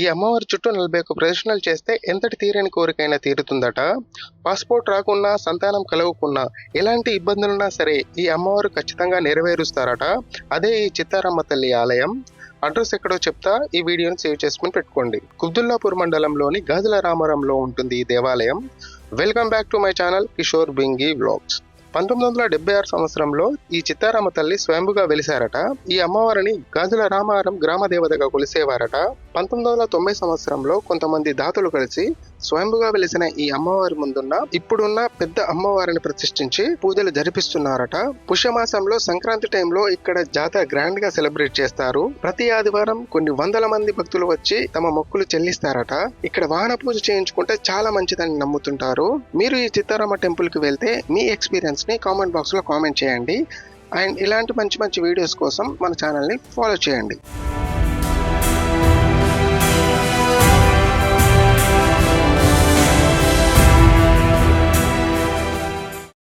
ఈ అమ్మవారి చుట్టూ నలభై ఒక్క ప్రదర్శనలు చేస్తే ఎంతటి తీరని కోరికైనా తీరుతుందట? పాస్పోర్ట్ రాకున్నా సంతానం కలగకున్నా ఎలాంటి ఇబ్బందులున్నా సరే ఈ అమ్మవారు ఖచ్చితంగా నెరవేరుస్తారట. అదే ఈ చిత్తారమ్మ తల్లి ఆలయం. అడ్రస్ ఎక్కడో చెప్తా ఈ వీడియోని సేవ్ చేసుకుని పెట్టుకోండి. కుబ్దుల్లాపూర్ మండలంలోని గాజుల రామారంలో ఉంటుంది ఈ దేవాలయం. Welcome back to my channel Kishore Bingi vlogs. పంతొమ్మిది వందల డెబ్బై ఆరు సంవత్సరంలో ఈ చిత్తారామ తల్లి స్వయంభుగా వెలిశారట ఈ అమ్మవారిని గాజుల రామారం గ్రామ దేవతగా కొలిసేవారట. పంతొమ్మిది వందల తొంభై సంవత్సరంలో కొంతమంది దాతలు కలిసి స్వయంభుగా వెలిసిన ఈ అమ్మవారి ముందున్న ఇప్పుడున్న పెద్ద అమ్మవారిని ప్రతిష్ఠించి పూజలు జరిపిస్తున్నారట. పుష్యమాసంలో సంక్రాంతి టైంలో ఇక్కడ జాతర గ్రాండ్గా సెలబ్రేట్ చేస్తారు. ప్రతి ఆదివారం కొన్ని వందల మంది భక్తులు వచ్చి తమ మొక్కులు చెల్లిస్తారట. ఇక్కడ వాహన పూజ చేయించుకుంటే చాలా మంచిదని నమ్ముతుంటారు. మీరు ఈ చిత్తారామ టెంపుల్కి వెళ్తే మీ ఎక్స్పీరియన్స్ని కామెంట్ బాక్స్లో కామెంట్ చేయండి. అండ్ ఇలాంటి మంచి మంచి వీడియోస్ కోసం మన ఛానల్ని ఫాలో చేయండి.